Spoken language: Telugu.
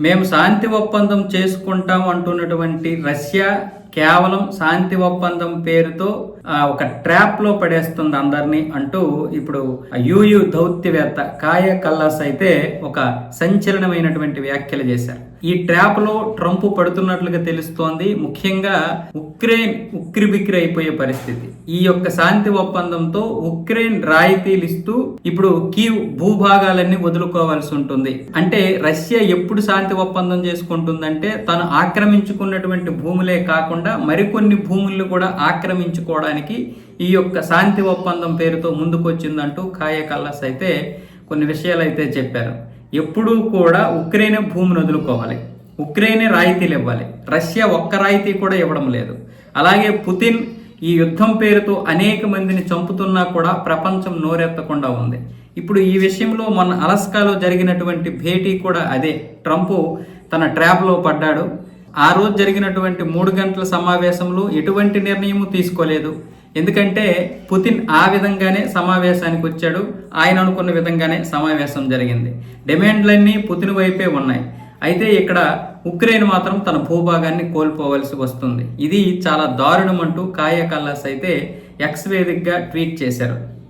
మేము శాంతి ఒప్పందం చేసుకుంటాం అంటున్నటువంటి రష్యా కేవలం శాంతి ఒప్పందం పేరుతో ఒక ట్రాప్లో పడేస్తుంది అందరినీ అంటూ ఇప్పుడు యూయూ దౌత్యవేత్త కాయ కల్లాస్ అయితే ఒక సంచలనమైనటువంటి వ్యాఖ్యలు చేశారు. ఈ ట్రాప్లో ట్రంప్ పడుతున్నట్లుగా తెలుస్తోంది. ముఖ్యంగా ఉక్రెయిన్ ఉక్రిబిక్రి అయిపోయే పరిస్థితి. ఈ యొక్క శాంతి ఒప్పందంతో ఉక్రెయిన్ రాయితీలు ఇస్తూ ఇప్పుడు కీవ్ భూభాగాలన్నీ వదులుకోవాల్సి ఉంటుంది. అంటే రష్యా ఎప్పుడు శాంతి ఒప్పందం చేసుకుంటుందంటే తను ఆక్రమించుకున్నటువంటి భూములే కాకుండా మరికొన్ని భూములను కూడా ఆక్రమించుకోవడానికి ఈ యొక్క శాంతి ఒప్పందం పేరుతో ముందుకొచ్చిందంటూ కాయకల్లాస్ అయితే కొన్ని విషయాలు అయితే చెప్పారు. ఎప్పుడూ కూడా ఉక్రెయిన్ భూమిని వదులుకోవాలి. ఉక్రెయినే రాయితీలు ఇవ్వాలి. రష్యా ఒక్క రాయితీ కూడా ఇవ్వడం లేదు. అలాగే పుతిన్ ఈ యుద్ధం పేరుతో అనేక మందిని చంపుతున్నా కూడా ప్రపంచం నోరెత్తకుండా ఉంది. ఇప్పుడు ఈ విషయంలో మొన్న అలస్కాలో జరిగినటువంటి భేటీ కూడా అదే. ట్రంప్ తన ట్రాప్లో పడ్డాడు. ఆ రోజు జరిగినటువంటి మూడు గంటల సమావేశంలో ఎటువంటి నిర్ణయము తీసుకోలేదు. ఎందుకంటే పుతిన్ ఆ విధంగానే సమావేశానికి వచ్చాడు. ఆయన అనుకున్న విధంగానే సమావేశం జరిగింది. డిమాండ్లన్నీ పుతిన్ వైపే ఉన్నాయి. అయితే ఇక్కడ ఉక్రెయిన్ మాత్రం తన భూభాగాన్ని కోల్పోవలసి వస్తుంది. ఇది చాలా దారుణం అంటూ కాయ కల్లాస్ అయితే ఎక్స్ వేదికగా ట్వీట్ చేశారు.